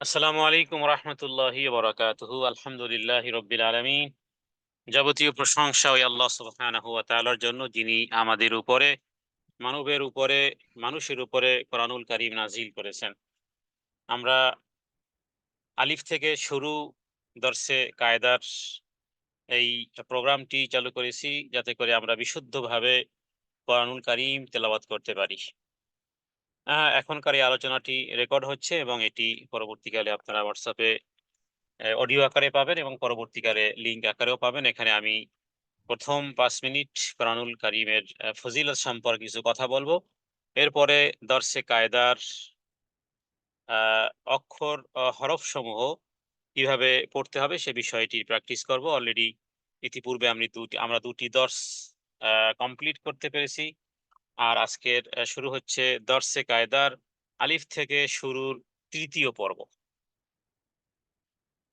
আসসালামু আলাইকুম রহমতুল্লাহি বরাকাতুহু। আলহামদুলিল্লাহ রব্বিল আলমিন। যাবতীয় প্রশংসা ওই আল্লাহ ওয়া জন্য, যিনি আমাদের উপরে, মানবের উপরে, মানুষের উপরে কোরআনুল কারীম নাজিল করেছেন। আমরা আলিফ থেকে শুরু দর্শে কায়দার এই প্রোগ্রামটি চালু করেছি, যাতে করে আমরা বিশুদ্ধভাবে কোরআনুল কারীম তেলাওয়াত করতে পারি। এখনকার এই আলোচনাটি রেকর্ড হচ্ছে এবং এটি পরবর্তীকালে আপনারা হোয়াটসঅ্যাপে অডিও আকারে পাবেন এবং পরবর্তীকালে লিঙ্ক আকারেও পাবেন। এখানে আমি প্রথম পাঁচ মিনিট কোরআনুল কারিমের ফজিলত সম্পর্কে কিছু কথা বলব। এরপরে দর্শে কায়দার অক্ষর হরফ সমূহ কীভাবে পড়তে হবে সে বিষয়টি প্র্যাকটিস করব। অলরেডি ইতিপূর্বে আমি দুটি, আমরা দুটি দর্শ কমপ্লিট করতে পেরেছি। আর আজকের শুরু হচ্ছে দর্শে কায়দার আলিফ থেকে শুরুর তৃতীয় পর্ব।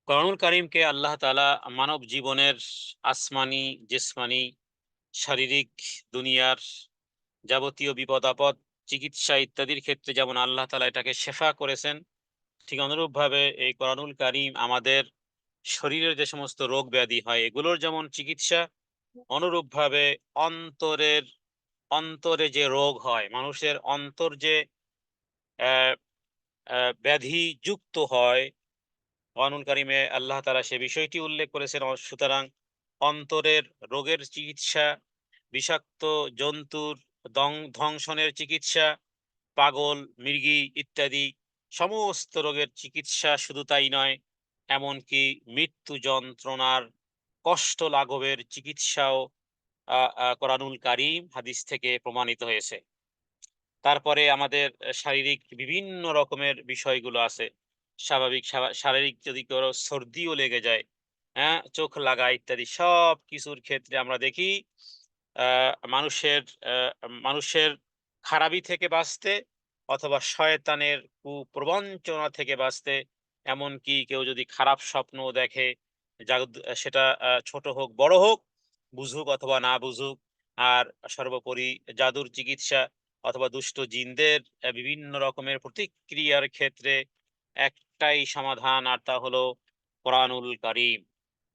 কোরআনুল কারিমকে আল্লাহ তালা মানব জীবনের আসমানি, জিসমানি, শারীরিক দুনিয়ার যাবতীয় বিপদ, আপদ, চিকিৎসা ইত্যাদির ক্ষেত্রে যেমন আল্লাহ তালা এটাকে শেফা করেছেন, ঠিক অনুরূপভাবে এই কোরআনুল কারিম আমাদের শরীরের যে সমস্ত রোগ ব্যাধি হয়, এগুলোর যেমন চিকিৎসা, অনুরূপভাবে অন্তরের অন্তরে যে রোগ হয়, মানুষের অন্তর যে ব্যাধি যুক্ত হয়, কোরআনুল কারিমে আল্লাহ তারা সে বিষয়টি উল্লেখ করেছেন সুতরাং অন্তরের রোগের চিকিৎসা, বিষাক্ত জন্তুর ধ্বংসনের চিকিৎসা, পাগল, মৃগী ইত্যাদি সমস্ত রোগের চিকিৎসা শুধু তাই নয়, এমনকি মৃত্যু যন্ত্রণার কষ্ট লাঘবের চিকিৎসাও কোরআনুল কারিম হাদিস থেকে প্রমাণিত হয়েছে। তারপরে আমাদের শারীরিক বিভিন্ন রকমের বিষয়গুলো আছে। স্বাভাবিক শারীরিক যদি কারও সর্দিও লেগে যায় হ্যাঁ চোখ লাগা ইত্যাদি সব কিছুর ক্ষেত্রে আমরা দেখি মানুষের মানুষের খারাপি থেকে বাঁচতে অথবা শয়তানের কুপ্রবঞ্চনা থেকে বাঁচতে, এমনকি কেউ যদি খারাপ স্বপ্ন দেখে জাগ- সেটা ছোট হোক, বড় হোক বুঝুক অথবা না বুঝুক, আর সর্বোপরি জাদুর চিকিৎসা অথবা দুষ্ট জিনদের বিভিন্ন রকমের প্রতিক্রিয়ার ক্ষেত্রে একটাই সমাধান, আর তা হলো কোরআনুল কারিম।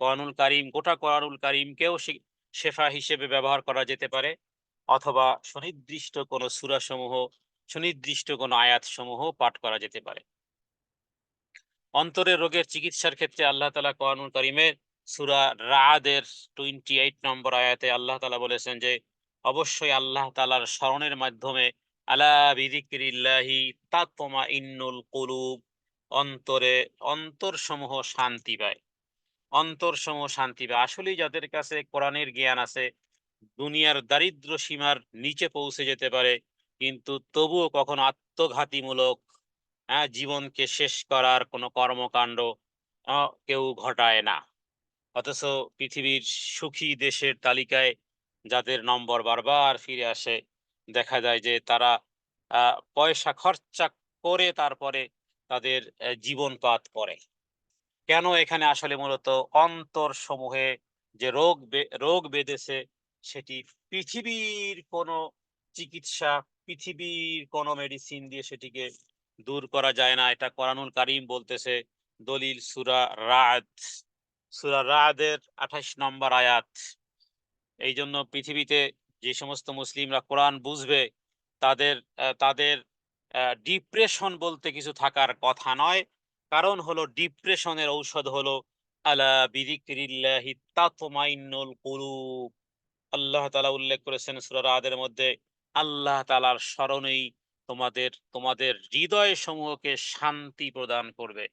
কোরআনুল কারিম, গোটা কোরআনুল কারিমকেও শেফা হিসেবে ব্যবহার করা যেতে পারে, অথবা সুনির্দিষ্ট কোনো সূরাসমূহ, সুনির্দিষ্ট কোনো আয়াত সমূহ পাঠ করা যেতে পারে। অন্তরের রোগের চিকিৎসার ক্ষেত্রে আল্লাহ তালা কোরআনুল কারিমের সূরা রাদের টোয়েন্টি এইট নম্বর আয়াতে আল্লাহ তালা বলেছেন যে, অবশ্যই আল্লাহ তাআলার স্মরণের মাধ্যমে, আলা বিযিকরিল্লাহি তাতমাইন্নুল কুলুব, অন্তরে অন্তরসমূহ শান্তি পায়। অন্তরসমূহ শান্তি পায়। আসলেই যাদের কাছে কোরআনের জ্ঞান আছে, দুনিয়ার দারিদ্র সীমার নিচে পৌঁছে যেতে পারে, কিন্তু তবুও কখনো আত্মঘাতীমূলক হ্যাঁ জীবনকে শেষ করার কোনো কর্মকাণ্ড কেউ ঘটায় না। অথচ পৃথিবীর সুখী দেশের তালিকায় যাদের নম্বর বারবার ফিরে আসে, দেখা যায় যে তারা পয়সা খরচা করে তারপরে তাদের জীবনপাত করে। কেন এখানে আসলে মূলত অন্তর সমূহে যে রোগ রোগ বেঁধেছে সেটি পৃথিবীর কোনো চিকিৎসা, পৃথিবীর কোনো মেডিসিন দিয়ে সেটিকে দূর করা যায় না। এটা কোরআনুল কারিম বলতেছে, দলিল সুরা রাদ। সুরা রাদের আঠাশ নম্বর আয়াত। এই জন্য পৃথিবীতে যে সমস্ত মুসলিমরা কোরআন বুঝবে, তাদের তাদের ডিপ্রেশন বলতে কিছু থাকার কথা নয়। কারণ হলো ডিপ্রেশনের ঔষধ হলো আল্লাহ তাআলা উল্লেখ করেছেন সূরা রাদের মধ্যে, আল্লাহ তাআলার স্মরণেই তোমাদের তোমাদের হৃদয় সমূহকে শান্তি প্রদান করবে।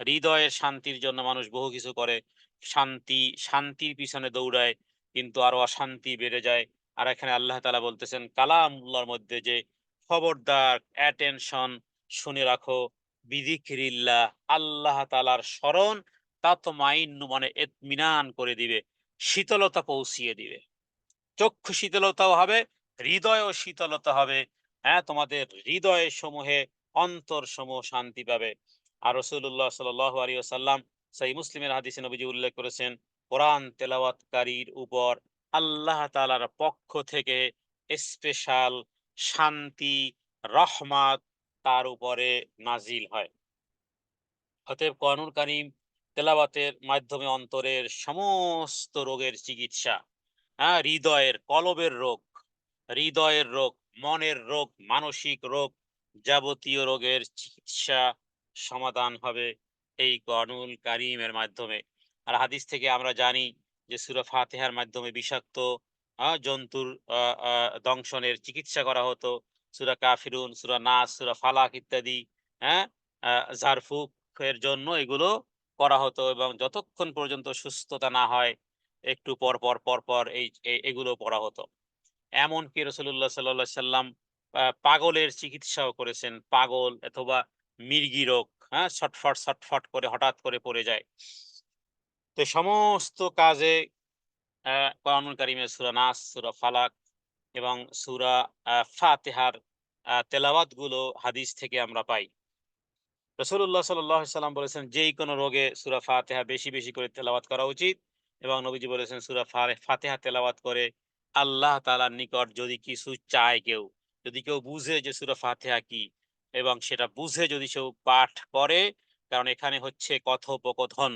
হৃদয়ের শান্তির জন্য মানুষ বহু কিছু করে। শান্তি, শান্তির পিছনে দৌড়ায়, কিন্তু আরও অশান্তি বেড়ে যায়। আর এখানে আল্লাহ তাআলা বলতেছেন, কালামুল্লাহর মধ্যে যে খবরদার অ্যাটেনশন শুনে রাখো বিদিকিরিল্লাহ আল্লাহ তাআলার স্মরণ তা তাতমাইন্নু মানে এতমিনান করে দিবে, শীতলতা পৌঁছিয়ে দিবে। চক্ষু শীতলতাও হবে, হৃদয়ও শীতলতা হবে। হ্যাঁ তোমাদের হৃদয় সমূহে অন্তর সমূহ শান্তি পাবে। আর রসুল্লাহ সাল আলী সাল্লাম সেই মুসলিমের হাদিসে নবীজি উল্লেখ করেছেন, কোরআন তেলাওয়াতকারীর উপর আল্লাহ তাআলার পক্ষ থেকে স্পেশাল শান্তি, রহমাত তার উপরে নাজিল হয়। অতএব কোরআনুল কারীম তেলাওয়াতের মাধ্যমে অন্তরের সমস্ত রোগের চিকিৎসা হ্যাঁ হৃদয়ের, কলবের রোগ, হৃদয়ের রোগ, মনের রোগ, মানসিক রোগ যাবতীয় রোগের চিকিৎসা সমাধান হবে। এই কোরআনুল কারীমের মাধ্যমে আর হাদিস থেকে আমরা জানি যে সূরা ফাতিহার মাধ্যমে বিষাক্ত জন্তুর দংশনের চিকিৎসা করা হতো সুরা কাফিরুন, সুরা নাস, সূরা ফালাক ইত্যাদি হ্যাঁ আ ঝাড়ফুঁক এর জন্য এগুলো করা হতো এবং যতক্ষণ পর্যন্ত সুস্থতা না হয় একটু পর, পর, পর, পর এই এগুলো পড়া হতো। এমনকি রাসূলুল্লাহ সাল্লাল্লাহু সাল্লাম পাগলের চিকিৎসাও করেছেন। পাগল অথবা মির্গি রোগ, হ্যাঁ? ছটফট, ছটফট করে হঠাৎ করে পড়ে যায়। তো সমস্ত কাজে কোরআনুল কারীমের সূরা নাস, সূরা ফালাক এবং সূরা ফাতিহার আ তেলাওয়াতগুলো হাদিস থেকে আমরা পাই। আলাইহি সাল্লাম বলেছেন, যেই কোন রোগে সুরা ফাতেহা বেশি, বেশি করে তেলাওয়াত করা উচিত এবং নবীজি বলেছেন সুরা ফাতিহা তেলাওয়াত করে আল্লাহ তালার নিকট যদি কিছু চায় কেউ, যদি কেউ বুঝে যে সূরা ফাতিহা কি এবং সেটা বুঝে যদি কেউ পাঠ করে, কারণ এখানে হচ্ছে কথোপকথন।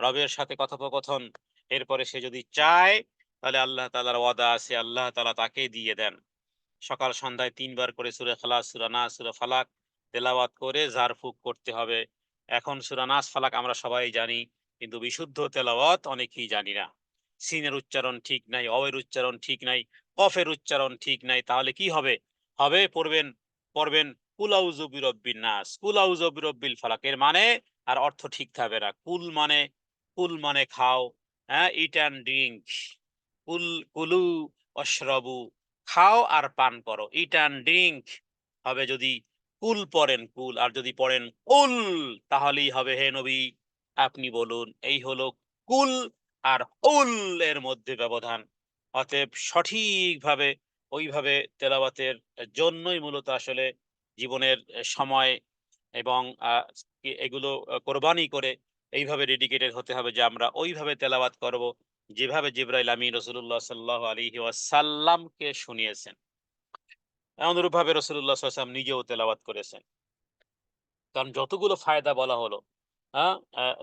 রবের সাথে কথোপকথন। এরপরে সে যদি চায়, তাহলে আল্লাহ তাআলার ওয়াদা আছে, আল্লাহ তাআলা তাকে দিয়ে দেন। সকাল সন্ধ্যায় তিনবার করে সূরা ইখলাস, সূরা নাস, সূরা ফালাক তেলাওয়াত করে ঝাড়ফুঁক করতে হবে। এখন সূরা নাস, ফালাক আমরা সবাই জানি, কিন্তু বিশুদ্ধ তেলাওয়াত অনেকেই জানি না। সিনের উচ্চারণ ঠিক নাই, অ-এর উচ্চারণ ঠিক নাই, কফের উচ্চারণ ঠিক নাই। তাহলে কি হবে? হবে পড়বেন পড়বেন কুল নাস, কুল আউযু ফালাক। এর মানে আর অর্থ ঠিক থাকবে না। কুল মানে কুল মানে খাও, হ্যাঁ? ইট অ্যান্ড ড্রিংক। কুল কুলু ওয়াশরাবু খাও আর পান করো। ইট অ্যান্ড ড্রিংক হবে যদি কুল পড়েন কুল আর যদি পড়েন কুল তাহলেই হবে হে নবী আপনি বলুন। এই হলো কুল আর উল এর মধ্যে ব্যবধান। অতএব সঠিকভাবে ওইভাবে তেলাওয়াতের জন্যই মূলত আসলে জীবনের সময় এবং এগুলো কোরবানি করে এইভাবে ডেডিকেটেড হতে হবে যে আমরা ওইভাবে তেলাওয়াত করব, যেভাবে জিবরাইল আমিন রাসূলুল্লাহ সাল্লাল্লাহু আলাইহি ওয়াসাল্লামকে শুনিয়েছেন। অনুরূপভাবে রাসূলুল্লাহ সাল্লাল্লাহু আলাইহি নিজেও তেলাওয়াত করেছেন। কারণ যতগুলো ফায়দা বলা হলো, হ্যাঁ?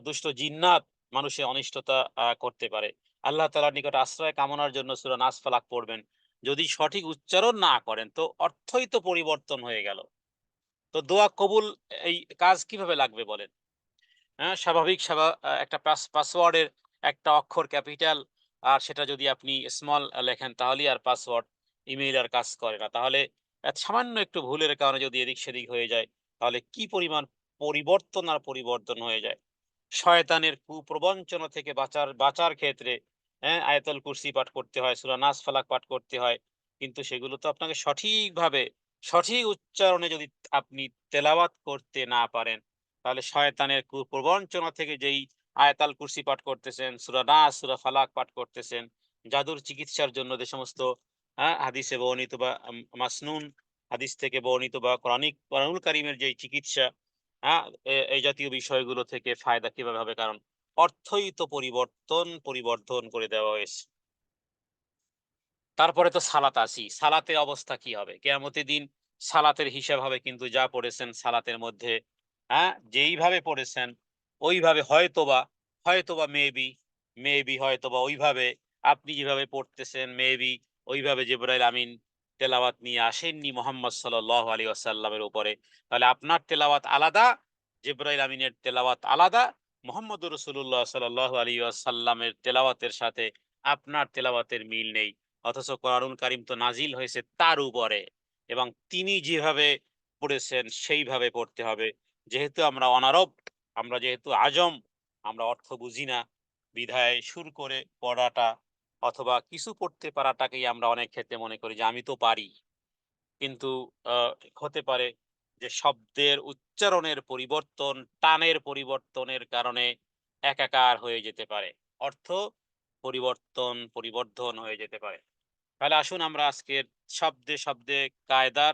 দুষ্ট জিন্নাত মানুষের অনিষ্টতা করতে পারে। আল্লাহ তাআলার নিকট আশ্রয় কামনার জন্য সূরা নাস, ফালাক পড়বেন। যদি সঠিক উচ্চারণ না করেন তো অর্থই তো পরিবর্তন হয়ে গেল। তো দোয়া কবুল এই কাজ কীভাবে লাগবে বলেন? হ্যাঁ? স্বাভাবিক একটা পাসওয়ার্ডের একটা অক্ষর ক্যাপিটাল আর সেটা যদি আপনি স্মল লেখেন তাহলেই আর পাসওয়ার্ড ইমেইল আর কাজ করে না। তাহলে সামান্য একটু ভুলের কারণে যদি এদিক-সেদিক হয়ে যায়, তাহলে কি পরিমাণ পরিবর্তন আর পরিবর্তন হয়ে যায়। শয়তানের কুপ্রবঞ্চনা থেকে বাঁচার বাঁচার ক্ষেত্রে হ্যাঁ? আয়াতুল কুরসি পাঠ করতে হয়, সূরা নাস, ফালাক পাঠ করতে হয়। কিন্তু সেগুলো তো আপনাকে সঠিকভাবে সঠিক উচ্চারণে যদি আপনি তেলাওয়াত করতে না পারেন, তাহলে শয়তানের কুপ্রবঞ্চনা থেকে যেই আয়াতুল কুরসি পাঠ করতেছেন, সূরা নাস, সূরা ফালাক পাঠ করতেছেন, জাদুর চিকিৎসার জন্য যে সমস্ত হ্যাঁ? হাদিসে বর্ণিত বা মাসনুন হাদিস থেকে বর্ণিত বা কোরআনিক কোরআনুল কারীমের যেই চিকিৎসা, হ্যাঁ? এই জাতীয় বিষয়গুলো থেকে ফায়দা কীভাবে হবে? কারণ অর্থই তো পরিবর্তন, পরিবর্ধন করে দেওয়া হয়েছে। তারপরে তো সালাত আসি। সালাতের অবস্থা কি হবে? কিয়ামতের দিন সালাতের হিসাব হবে কিন্তু যা পড়েছেন সালাতের মধ্যে, হ্যাঁ? যেইভাবে পড়েছেন ওইভাবে হয়তোবা, হয়তোবা মেবি, মেবি হয়তোবা ওইভাবে আপনি যেভাবে পড়তেছেন মেবি ওইভাবে জিবরাইল আমিন তেলাওয়াত নিয়ে আসেননি মোহাম্মদ সাল আলাইহি ওয়াসাল্লামের উপরে। তাহলে আপনার তেলাওয়াত আলাদা, জিবরাইল আমিনের তেলাওয়াত আলাদা, মুহাম্মদুর রাসূলুল্লাহ সাল্লাল্লাহু আলাইহি ওয়াসাল্লামের তেলাওয়াতের সাথে আপনার তেলাওয়াতের মিল নেই। অথচ কোরআনুল কারীম তো নাজিল হয়েছে তার উপরে এবং তিনি যেভাবে পড়েছেন সেইভাবে পড়তে হবে। যেহেতু আমরা অনারব, আমরা যেহেতু আজম, আমরা অর্থ বুঝি না, বিধায় সুর করে পড়াটা অথবা কিছু পড়তে পারাটাকেই আমরা অনেক ক্ষেত্রে মনে করি যে আমি তো পারি। কিন্তু হতে পারে যে শব্দের উচ্চারণের পরিবর্তন, টানের পরিবর্তনের কারণে একাকার হয়ে যেতে পারে। অর্থ পরিবর্তন, পরিবর্ধন হয়ে যেতে পারে। তাহলে আসুন আমরা আজকের শব্দে, শব্দে কায়দার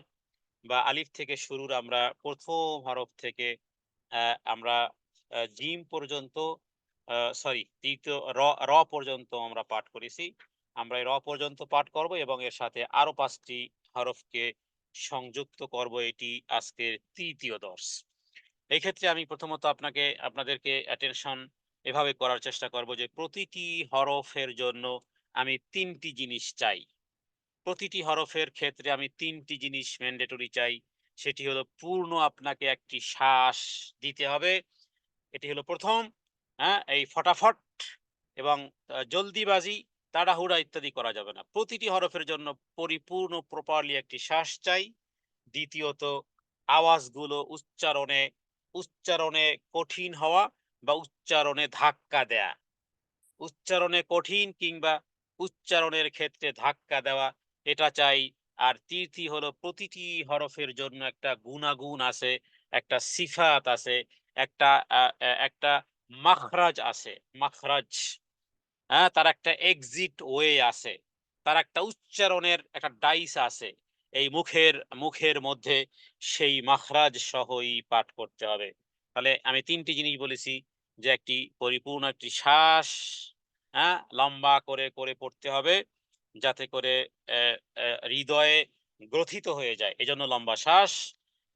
বা আলিফ থেকে শুরুর আমরা প্রথম হরফ থেকে আমরা জিম পর্যন্ত সরি ৩য় র পর্যন্ত আমরা পাঠ করেছি। আমরা এই র পর্যন্ত পাঠ করব এবং এর সাথে আরও পাঁচটি হরফকে সংযুক্ত করব। এটি আজকের ৩য় দর্স। এই ক্ষেত্রে আমি প্রথমত আপনাকে আপনাদেরকে অ্যাটেনশন এভাবে করার চেষ্টা করব যে প্রতিটি হরফের জন্য আমি তিনটি জিনিস চাই। প্রতিটি হরফের ক্ষেত্রে আমি তিনটি জিনিস ম্যান্ডেটরি চাই। সেটি হলো পূর্ণ আপনাকে একটি শ্বাস দিতে হবে। এটি হলো প্রথম হ্যাঁ এই ফটাফট এবং জলদিবাজি, তাড়াহুড়া ইত্যাদি করা যাবে না। প্রতিটি হরফের জন্য পরিপূর্ণ প্রপারলি একটি শ্বাস চাই। দ্বিতীয়ত, আওয়াজগুলো উচ্চারণে উচ্চারণে কঠিন হওয়া বা উচ্চারণে ধাক্কা দেয়া। উচ্চারণে কঠিন কিংবা উচ্চারণের ক্ষেত্রে ধাক্কা দেওয়া, এটা চাই। আর তৃতীয় হলো প্রতিটি হরফের জন্য একটা গুণাগুণ আছে, একটা সিফাত আছে, একটা একটা মাখরাজ আছে, মাখরাজ। হ্যাঁ তার একটা এক্সিট ওয়ে আছে, তার একটা উচ্চারণের একটা ডাইস আছে। এই মুখের মুখের মধ্যে সেই মাখরাজ সহই পাঠ করতে হবে। তাহলে আমি তিনটি জিনিস বলেছি, যে একটি পরিপূর্ণ, একটি শ্বাস হ্যাঁ লম্বা করে করে পড়তে হবে যাতে করে হৃদয়ে গ্রথিত হয়ে যায়। এজন্য লম্বা শ্বাস।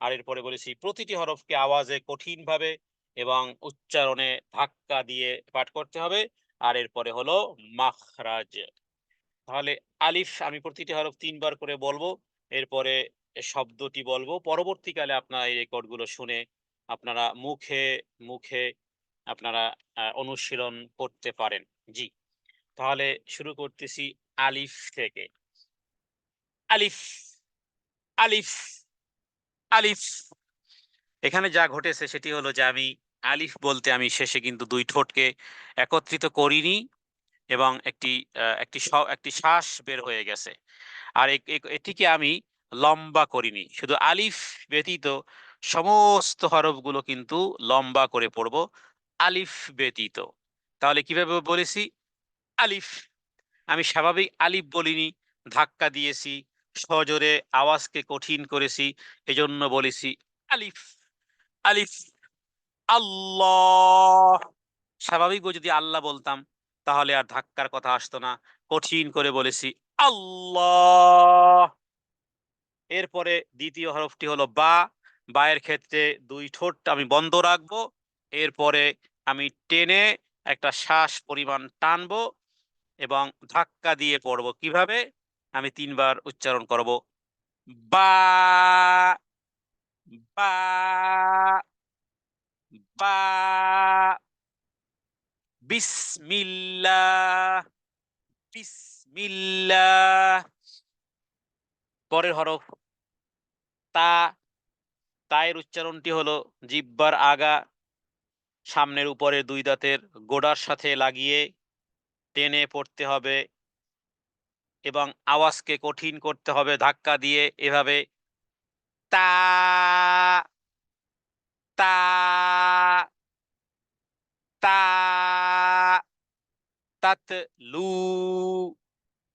আর এরপরে বলেছি, প্রতিটি হরফকে আওয়াজে কঠিনভাবে এবং উচ্চারণে ধাক্কা দিয়ে পাঠ করতে হবে। আর এরপরে হলো মাখরাজ। তাহলে আলিফ, আমি প্রতিটি হরফ তিনবার করে বলব। এরপরে শব্দটি বলব। পরবর্তীকালে আপনারা এই রেকর্ডগুলো শুনে আপনারা মুখে মুখে আপনারা অনুশীলন করতে পারেন। জি। তাহলে শুরু করতেছি আলিফ থেকে। আলিফ আলিফ আলিফ। এখানে যা ঘটেছে সেটি হলো যে আমি আলিফ বলতে আমি শেষে কিন্তু দুই ঠোঁটকে একত্রিত করিনি এবং একটি একটি একটি শ্বাস বের হয়ে গেছে। আর এটিকে আমি লম্বা করিনি। শুধু আলিফ ব্যতীত সমস্ত হরফগুলো কিন্তু লম্বা করে পড়ব। আলিফ ব্যতীত। তাহলে কীভাবে বলেছি? আলিফ। আমি স্বাভাবিক আলিফ বলিনি, ধাক্কা দিয়েছি, সজোরে আওয়াজকে কঠিন করেছি, এজন্য বলেছি আলিফ। আলিফ। আল্লাহ। স্বাভাবিক যদি আল্লাহ বলতাম, তাহলে আর ধাক্কার কথা আসতো না। কঠিন করে বলেছি আল্লাহ। এরপরে দ্বিতীয় হরফটি হলো বা। বায়ের ক্ষেত্রে দুই ঠোঁট আমি বন্ধ রাখব। এরপরে আমি টেনে একটা শ্বাস পরিমাণ টানবো এবং ধাক্কা দিয়ে পড়ব। কীভাবে? আমি তিনবার উচ্চারণ করব। বা বা বা পরের হরফ, তা। তায়ের উচ্চারণটি হলো জিব্বার আগা। সামনের উপরে দুই দাঁতের গোড়ার সাথে লাগিয়ে টেনে পড়তে হবে এবং আওয়াজকে কঠিন করতে হবে, ধাক্কা দিয়ে এভাবে তা তা তা, তাত লু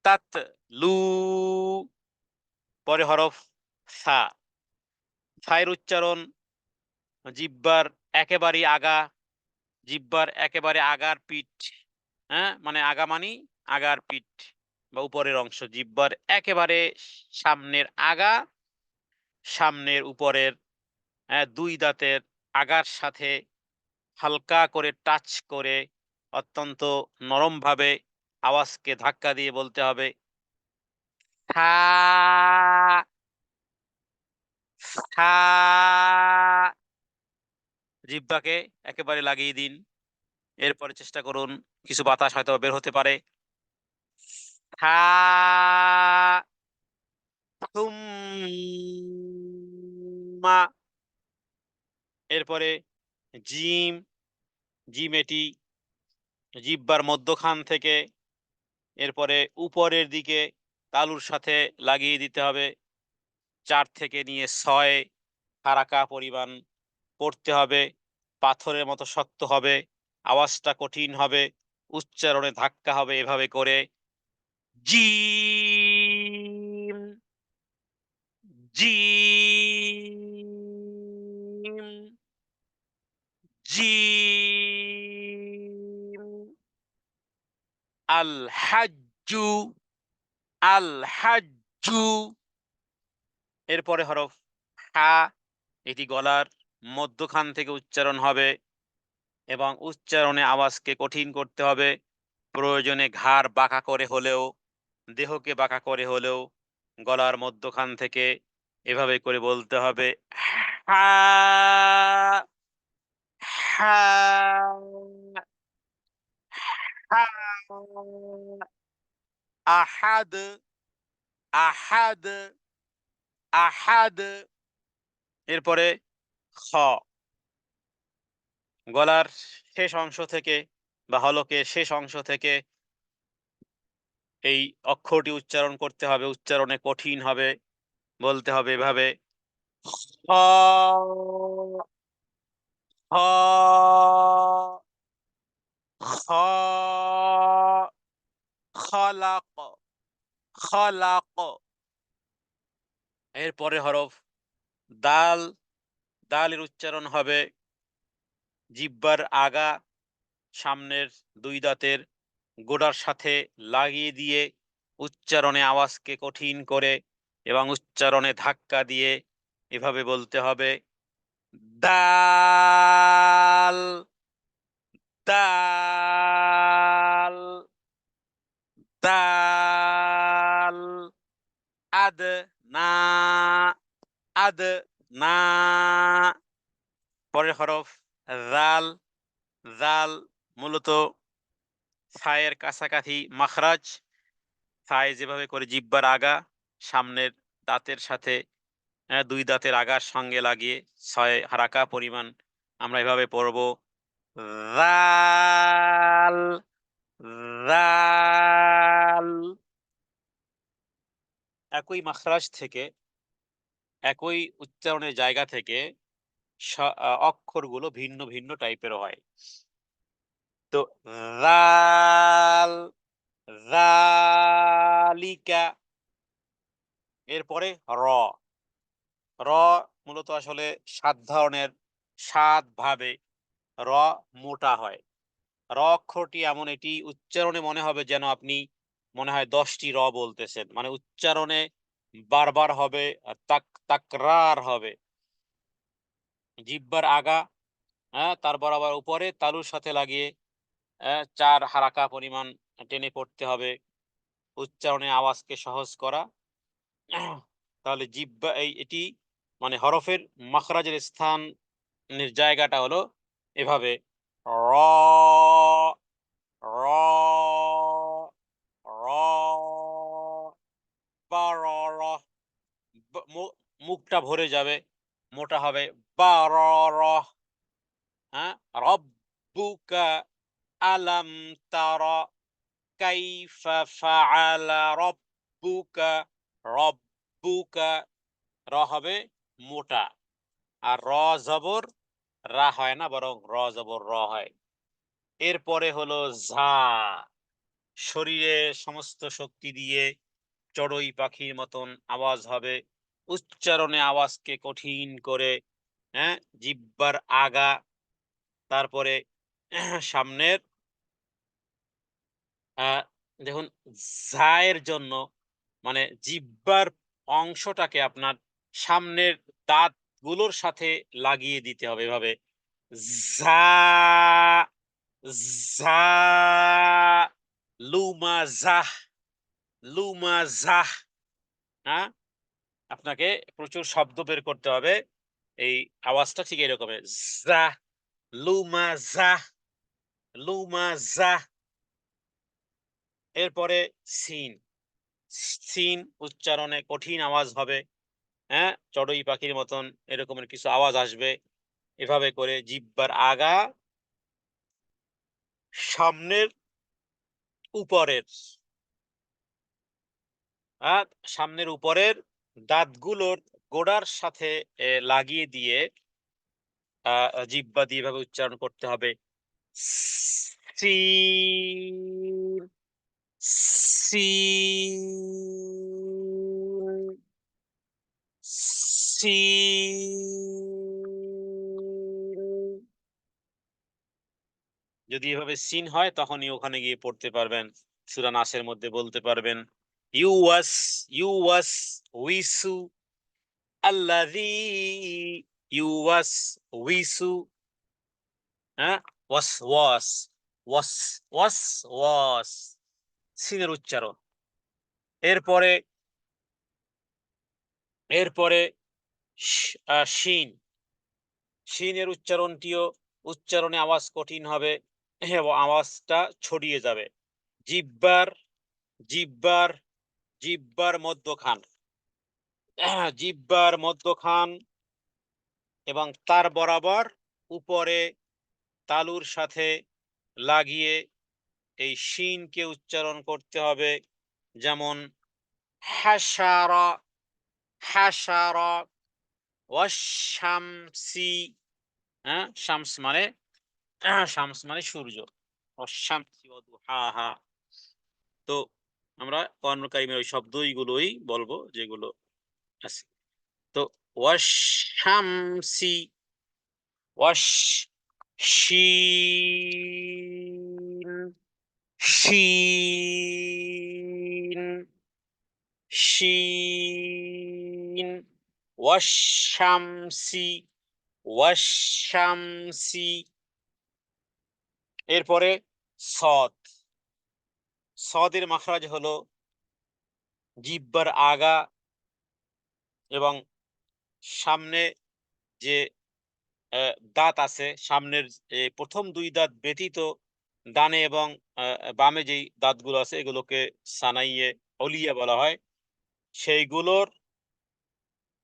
তাত লু, পরে হরফ সা। সায়ের উচ্চারণ জিব্বার একেবারে আগা জিব্বার একেবারে আগার পিঠ হ্যাঁ? মানে আগা মানি আগার পিঠ বা উপরের অংশ। জিব্বার একেবারে সামনের আগা, সামনের উপরের দুই দাঁতের আগার সাথে হালকা করে টাচ করে অত্যন্ত নরমভাবে আওয়াজকে ধাক্কা দিয়ে বলতে হবে থা থা জিহ্বাকে একেবারে লাগিয়ে দিন। এরপরে চেষ্টা করুন, কিছু বাতাস হয়তো বের হতে পারে। এরপরে জিম জিম এটি জিব্বার মধ্যখান থেকে এরপরে উপরের দিকে তালুর সাথে লাগিয়ে দিতে হবে। চার থেকে নিয়ে ছয় ফারাকা পরিমাণ পড়তে হবে। পাথরের মতো শক্ত হবে, আওয়াজটা কঠিন হবে, উচ্চারণে ধাক্কা হবে এভাবে করে। জি জি জি আল হাজ্জু আল হাজ্জু এরপরে হরফ হা, এটি গলার মধ্যখান থেকে উচ্চারণ হবে এবং উচ্চারণে আওয়াজকে কঠিন করতে হবে। প্রয়োজনে ঘাড় বাঁকা করে হলেও, দেহকে বাঁকা করে হলেও গলার মধ্যখান থেকে এভাবে করে বলতে হবে আহাদ আহাদ আহাদ। এরপরে খ। গলার শেষ অংশ থেকে বা হলকের শেষ অংশ থেকে এই অক্ষরটি উচ্চারণ করতে হবে, উচ্চারণে কঠিন হবে, বলতে হবে এভাবে। খলাক। এরপরে হরফ, দাল দালের উচ্চারণ হবে জিব্বার আগা সামনের দুই দাঁতের গোড়ার সাথে লাগিয়ে দিয়ে উচ্চারণে আওয়াজকে কঠিন করে এবং উচ্চারণে ধাক্কা দিয়ে এভাবে বলতে হবে, দাল দাল দাল, আদ না আদ না। পরের হরফ জাল জাল মূলত ছায়ের কাছাকাছি মাখরাজ। ছায় যেভাবে করে জিব্বার আগা, সামনের দাঁতের সাথে দুই দাঁতের আগার সঙ্গে লাগিয়ে ছয় হারাকা পরিমাণ আমরা এভাবে পড়ব। জাল জাল একই মাখরাজ থেকে, একই উচ্চারণের জায়গা থেকে অক্ষরগুলো ভিন্ন ভিন্ন টাইপের হয়। তো রাল রালিকা এরপরে র। র মূলত আসলে সাত ধরনের, সাত ভাবে র মোটা হয়। র অক্ষরটি এমন এটি উচ্চারণে মনে হবে যেন আপনি, মনে হয় দশটি র বলতেছেন। মানে উচ্চারণে বারবার হবে তাক, তাকরার হবে। জিব্বার আগা হ্যাঁ তার বরাবর উপরে তালুর সাথে লাগিয়ে আহ, চার হারাকা পরিমাণ টেনে পড়তে হবে। উচ্চারণে আওয়াজকে সহজ করা। তাহলে জিব্বা এই এটি মানে হরফের মাখরাজের স্থানের জায়গাটা হলো এভাবে। র র র র মুখটা ভরে যাবে মোটা হবে বা র র হ্যাঁ রব্বুকা আলাম তারা কাইফা ফাআলা রব্বুকা রব্বুকা র হবে মোটা আর র জবর রা হয় না, বরং র জবর র হয়। এরপরে হলো ঝা। শরীরে সমস্ত শক্তি দিয়ে চড়ুই পাখির মতন আওয়াজ হবে। উচ্চারণে আওয়াজকে কঠিন করে হ্যাঁ জিব্বার আগা, তারপরে সামনের দেখুন জায়ের জন্য মানে জিব্বার অংশটাকে আপনার সামনের দাঁতগুলোর সাথে লাগিয়ে দিতে হবে এভাবে। লুমা জাহ লুমা জাহ হ্যাঁ? আপনাকে প্রচুর শব্দ বের করতে হবে। এই আওয়াজটা ঠিক এরকম জা লুমা জাহ লুমা জাহ এরপরে, সিন। সিন উচ্চারণে কঠিন আওয়াজ হবে হ্যাঁ? চড়ুই পাখির মতন এরকমের কিছু আওয়াজ আসবে। এভাবে করে জিব্বার আগা, সামনের উপরের আর সামনের উপরের দাঁতগুলোর গোড়ার সাথে লাগিয়ে দিয়ে জিব্বা দিয়ে এভাবে উচ্চারণ করতে হবে। যদি এভাবে সিন হয়, তখনই ওখানে গিয়ে পড়তে পারবেন। সূরা নাসের মধ্যে বলতে পারবেন, ইউ ওয়াস ইউ ওয়াস উইসু হ্যাঁ ওয়াস ওয়াস সিনের উচ্চারণ. এরপরে এরপরে শিন। শিনের উচ্চারণটিও উচ্চারণে আওয়াজ কঠিন হবে, এবং আওয়াজটা ছড়িয়ে যাবে। জিব্বার জিব্বার জিব্বার মধ্যখান। জিব্বার মধ্যখান এবং তার বরাবর উপরে তালুর সাথে লাগিয়ে এই শিনকে উচ্চারণ করতে হবে, যেমন হ্যাঁ শামস মানে শামস মানে সূর্য অশামসি ওয়াদুহাহা তো আমরা কোরআন কারিমের ওই শব্দগুলোই বলব, যেগুলো আছে তো ওয়াশামসি ওয়াশ শিন শিন শিন ওয়াশামসি ওয়াশামসি। এরপরে সদ সদের মাখরাজ হলো জিব্বার আগা এবং সামনে যে দাঁত আছে, সামনের প্রথম দুই দাঁত ব্যতীত ডানে এবং বামে যেই দাঁতগুলো আছে, এগুলোকে সানাইয়ে অলিয়া বলা হয়। সেইগুলোর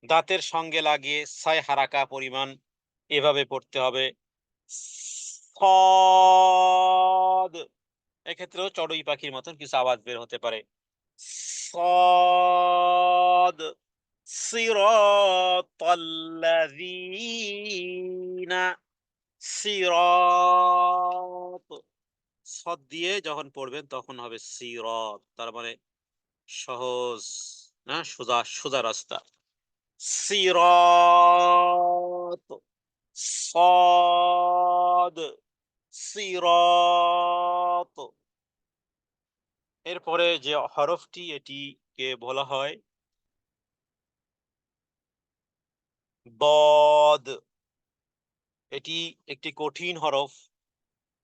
দাঁতের সঙ্গে লাগিয়ে সায় হারাকা পরিমাণ এভাবে পড়তে হবে। সদ। এক্ষেত্রেও চড়ুই পাখির মতন কিছু আওয়াজ বের হতে পারে। সদ। صراط الذين সিরাত সদ দিয়ে যখন পড়বেন তখন হবে সিরাত তার মানে সহজ না সোজা সোজা রাস্তা সিরাত صاد সিরাত এরপরে যে হরফটি এটিকে বলা হয় বদ। এটি একটি কঠিন হরফ।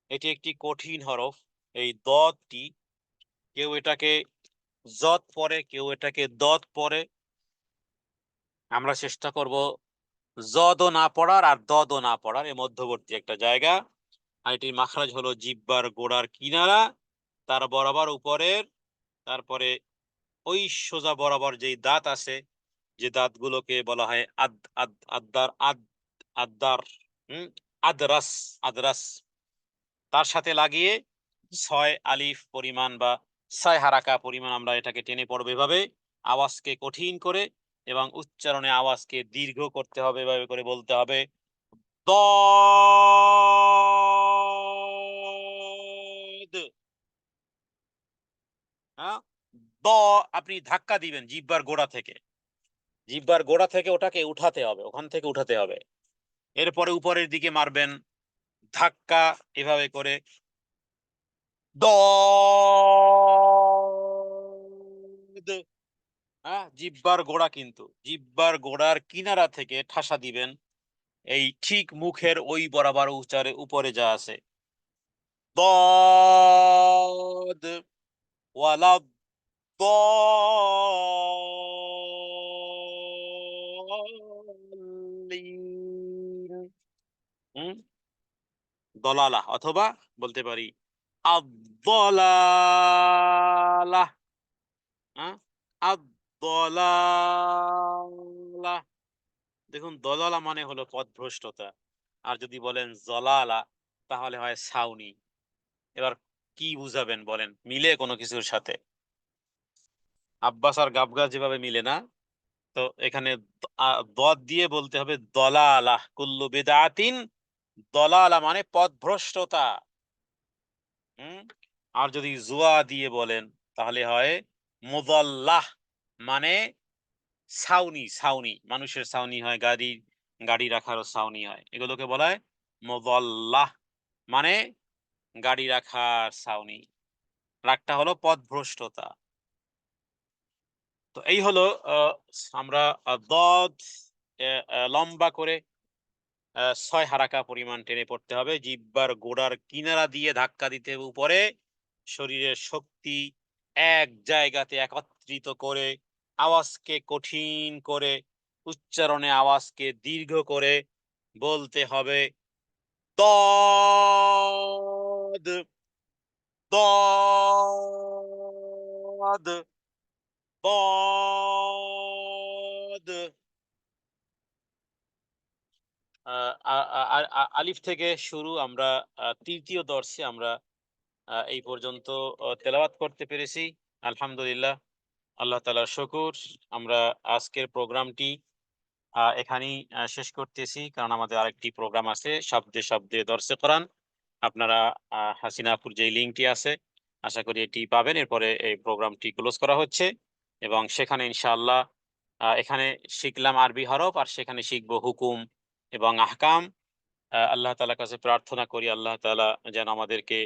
এটি একটি কঠিন হরফ। এই দদটি কেউ এটাকে জত পরে, কেউ এটাকে দত পরে। আমরা চেষ্টা করব জদও না পড়ার আর দদও না পড়ার। এর মধ্যবর্তী একটা জায়গা। আর এটির মাখরাজ হলো জিব্বার গোড়ার কিনারা। তার বরাবর উপরের, তারপরে ওই সোজা বরাবর যেই দাঁত আছে যে দাঁতগুলোকে বলা হয় আদ আদ, আদ্দার আদ, আদ্দার, হুম, আদরাস আদরাস। তার সাথে লাগিয়ে ছয় আলিফ পরিমাণ বা ছয় হারাকা পরিমাণ আমরা এটাকে টেনে পড়ব এভাবে। আওয়াজকে কঠিন করে এবং উচ্চারণে আওয়াজকে দীর্ঘ করতে হবে, এভাবে করে বলতে হবে। হ্যাঁ? দ আপনি ধাক্কা দিবেন জিব্বার গোড়া থেকে। জিব্বার গোড়া থেকে ওটাকে উঠাতে হবে, ওখান থেকে উঠাতে হবে। এরপরে উপরের দিকে মারবেন, ধাক্কা এভাবে করে। হ্যাঁ জিব্বার গোড়া কিন্তু, জিব্বার গোড়ার কিনারা থেকে ঠাসা দিবেন। এই ঠিক মুখের ওই বরাবর উচ্চারে উপরে যা আছে। দদ! ওয়ালা দলালা অথবা বলতে পারি আদলালা। হ্যাঁ? আদলালা। দেখুন, দলালা মানে হলো পথভ্রষ্টতা আর যদি বলেন জলালা, তাহলে হয় ছাউনি। এবার কি বুঝাবেন বলেন? মিলে কোনো কিছুর সাথে? আব্বাস আর গাবগা যেভাবে মিলে না, তো এখানে দিয়ে বলতে হবে দলালা। কুল্লু বেদাতিন দলালা মানে পথভ্রষ্টতা। হুম? আর যদি জুয়া দিয়ে বলেন, তাহলে হয় মুদল্লাহ মানে ছাউনি ছাউনি। মানুষের ছাউনি হয় গাড়ি গাড়ি রাখারও ছাউনি হয়। এগুলোকে বলা হয় মুদল্লাহ মানে গাড়ি রাখার ছাউনি। রাগটা হলো পথভ্রষ্টতা। তো এই হলো আমরা দদ লম্বা করে ছয় হারাকা পরিমাণ টেনে পড়তে হবে। জিব্বার গোড়ার কিনারা দিয়ে ধাক্কা দিতে হবে উপরে শরীরের শক্তি এক জায়গাতে একত্রিত করে আওয়াজকে কঠিন করে, উচ্চারণে আওয়াজকে দীর্ঘ করে বলতে হবে দদ দদ আলিফ থেকে শুরু আমরা তৃতীয় দর্শে আমরা এই পর্যন্ত তেলাওয়াত করতে পেরেছি। আলহামদুলিল্লাহ, আল্লাহ তালার শকুর। আমরা আজকের প্রোগ্রামটি এখানেই শেষ করতেছি, কারণ আমাদের আরেকটি প্রোগ্রাম আছে, শব্দে শব্দে দর্শে করান আপনারা হাসিনাপুর যে লিঙ্কটি আছে, আশা করি এটি পাবেন। এরপরে এই প্রোগ্রামটি ক্লোজ করা হচ্ছে এবং সেখানে ইনশাআল্লাহ এখানে শিখলাম আরবি হরফ, আর সেখানে শিখব হুকুম। এবং আহকাম আল্লাহ তালার কাছে প্রার্থনা করি, আল্লাহ তালা যেন আমাদেরকে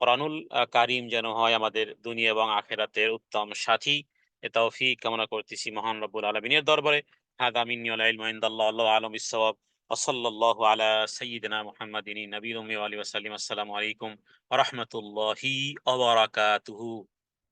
করানুল কারিম যেন হয় আমাদের দুনিয়া এবং আখেরাতের উত্তম সাথী। এ তৌফি কামনা করতেছি মহান রব্বুল আলমিনের দরবারে হাদা রহমতুল্লাহ ইসব আলাইকুম